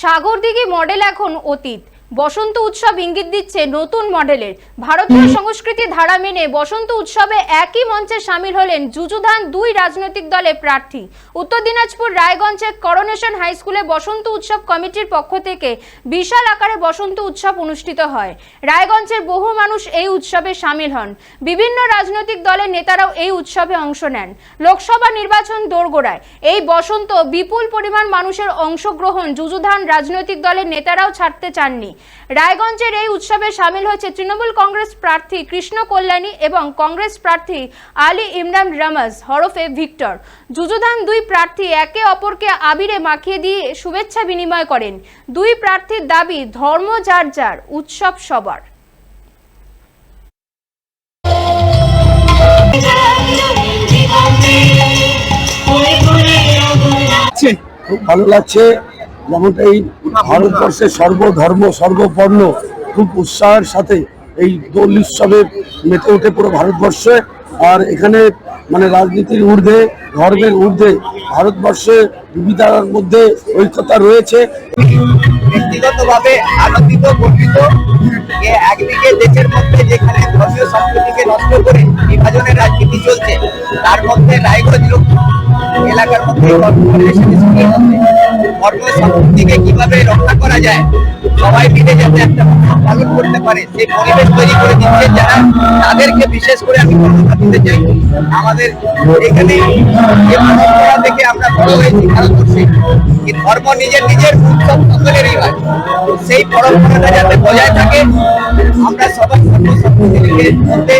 Sagardighi model এখন অতীত। বসন্ত উৎসব ইঙ্গিত দিচ্ছে নতুন মডেলের। ভারতীয় সংস্কৃতি ধারা মেনে বসন্ত উৎসবে একই মঞ্চে সামিল হলেন যুযুধান দুই রাজনৈতিক দলের প্রার্থী। উত্তর দিনাজপুর রায়গঞ্জের করোনেশন হাই স্কুলে বসন্ত উৎসব কমিটির পক্ষ থেকে বিশাল আকারে বসন্ত উৎসব অনুষ্ঠিত হয়। রায়গঞ্জের বহু মানুষ এই উৎসবে সামিল হন। বিভিন্ন রাজনৈতিক দলের নেতারাও এই উৎসবে অংশ নেন। লোকসভা নির্বাচন দোরগোড়ায় এই বসন্ত বিপুল পরিমাণ মানুষের অংশগ্রহণ যুযুধান রাজনৈতিক দলের নেতারাও ছাড়তে চাননি। রায়গঞ্জের এই উৎসবে সামিল হয়েছে তৃণমূল কংগ্রেস প্রার্থী কৃষ্ণ কল্যাণী এবং কংগ্রেস প্রার্থী আলী ইমরান রামাজ, হরফে ভিক্টর। যুযুধান দুই প্রার্থী একে অপরকে আবিরে মাখিয়ে দিয়ে শুভেচ্ছা বিনিময় করেন। দুই প্রার্থীর দাবি, ধর্ম যার যার, উৎসব সবার। খুব ভালো লাগছে। যেমনটা এই ভারতবর্ষের সর্বধর্ম সর্ববর্ণ খুব উৎসাহের সাথে এই দোল উৎসবে মেতে ওঠে পুরো ভারতবর্ষে। আর এখানে মানে রাজনীতির ঊর্ধ্বে, ধর্মের ঊর্ধ্বে ভারতবর্ষে বিবিধার মধ্যে ঐক্যতা রয়েছে। ব্যক্তিগতভাবে আনন্দিত, গর্বিত একদিকে দেশের মধ্যে যেখানে ধর্মীয় সম্প্রীতিকে নষ্ট করে বিভাজনের রাজনীতি চলছে, তার মধ্যে রায়গঞ্জ লোক এলাকার মধ্যে স্কুলের মধ্যে কীভাবে রক্ষা করা যায়, সবাই মিলে যাতে একটা পালন করতে পারে, সেই পরিবেশ তৈরি করে দিচ্ছেন যারা, তাদেরকে বিশেষ করে আমি ধন্যবাদ দিতে চাই। আমাদের এখানে থেকে আমরা বড় হয়েছি, ভারতবর্ষে কি ধর্ম নিজের নিজের উৎসব সকলেরই হয়, সেই পরম্পরাটা যাতে বজায় থাকে, আমরা সবাই ধর্ম সম্প্রীতিকে মধ্যে